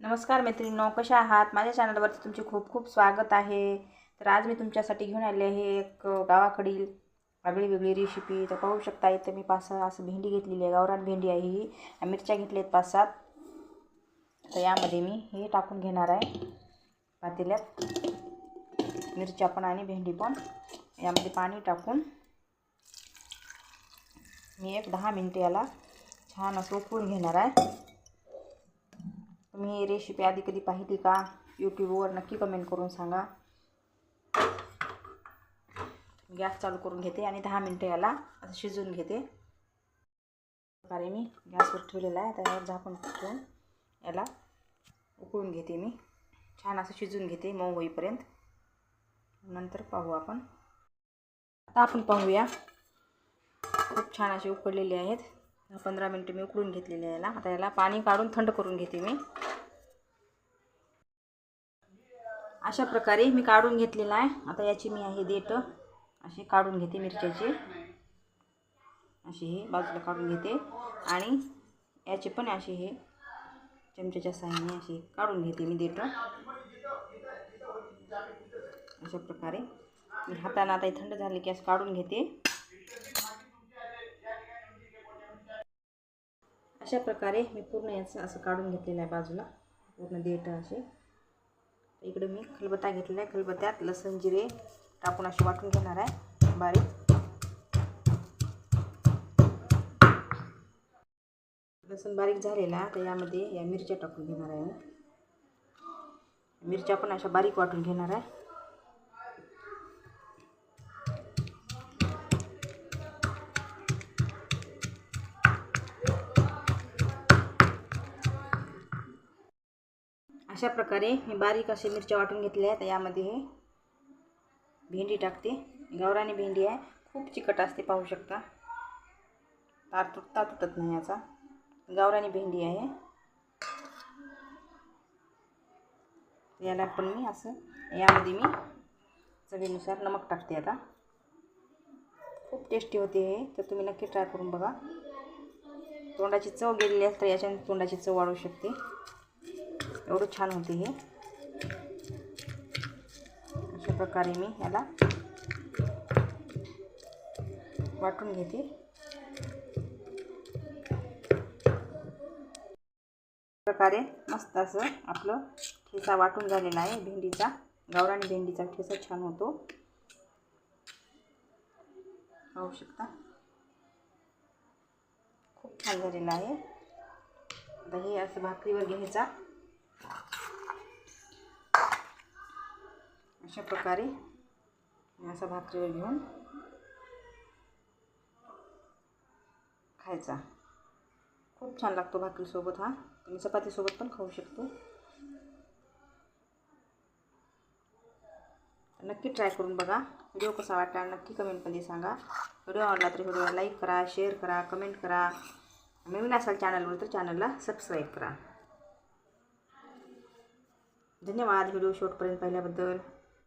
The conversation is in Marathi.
नमस्कार मैत्रिणींनो कशा आहात? माझ्या चॅनलवरती तुमचे खूप खूप स्वागत आहे. तर आज मी तुमच्यासाठी घेऊन आले आहे एक गावाकडील वेगळी वेगळी रेसिपी तर पाहू शकता इथं मी पाच सहा असं भेंडी घेतलेली आहे. गावरान भेंडी आहे ही. मिरच्या घेतल्या आहेत पाच सात. तर यामध्ये मी हे टाकून घेणार आहे. पातेल्यात मिरच्या पण आणि भेंडी पण. यामध्ये पाणी टाकून मी एक दहा मिनटं याला छान असं उकळून घेणार आहे. तुम्ही ही रेसिपी आधी कधी पाहिली का? यूट्यूबवर नक्की कमेंट करून सांगा. गॅस चालू करून घेते आणि दहा मिनटं याला असं शिजवून घेते. प्रकारे मी गॅसवर ठेवलेला आहे. त्यावर झाकण ठेवून याला उकळून घेते मी. छान असं शिजवून घेते मऊ होईपर्यंत. नंतर पाहू आपण. आता आपण पाहूया. खूप छान असे उकडलेले आहेत. दहा पंधरा मिनटं मी उकळून घेतलेले याला. आता याला पाणी काढून थंड करून घेते मी. अशा प्रकारे मी काढून घेतलेला आहे. आता याची मी आहे देठ. अशी काढून घेते मिरच्याची. अशी हे बाजूला काढून घेते. आणि याचे पण असे हे चमच्याच्या साह्याने अशी काढून घेते मी देठ. अशा प्रकारे. मी हाताने आता थंड झाले की असं काढून घेते. अशा प्रकारे मी पूर्ण याचं असं काढून घेतलेलं आहे बाजूला. पूर्ण देठ असे इकडे मी खलबत्ता घेतलेला आहे. खलबत्त्यात लसण जिरे टाकून असे वाटून घेणार आहे. बारीक. लसण बारीक झालेला तर यामध्ये या मिरच्या टाकून घेणार आहे मिरच्या पण अशा बारीक वाटून घेणार आहे. अशा प्रकारे मी बारीक असे मिरच्या वाटून घेतल्या आहेत. यामध्ये हे भेंडी टाकते. गावरानी भेंडी आहे. खूप चिकट असते पाहू शकता. तार तुटता तुटत नाही याचा. गावरानी भेंडी आहे. याला पण मी असं यामध्ये मी चवीनुसार नमक टाकते आता. खूप टेस्टी होते हे. तर तुम्ही नक्की ट्राय करून बघा. तोंडाची चव गेलेली असते तर याच्याने तोंडाची चव वाढू शकते. एवढं छान होते हे. अशा प्रकारे मी याला वाटून घेते. प्रकारे मस्त असं आपलं ठेचा वाटून झालेला आहे. भेंडीचा गावरानी भेंडीचा ठेचा छान होतो. पाहू शकता. खूप छान झालेला आहे. आता हे असं भाकरीवर घ्यायचा. अशा प्रकारे असा भाकरीवर घेऊन खायचा. खूप छान लागतो भाकरीसोबत हा. तुम्ही चपातीसोबत पण खाऊ शकतो. नक्की ट्राय करून बघा. व्हिडिओ कसा वाटला नक्की कमेंटमध्ये सांगा. व्हिडिओ आवडला तर व्हिडिओला लाईक करा शेअर करा कमेंट करा. नवीन असाल चॅनलवर तर चॅनलला सबस्क्राईब करा. धन्यवाद व्हिडिओ शॉर्टपर्यंत पाहिल्याबद्दल.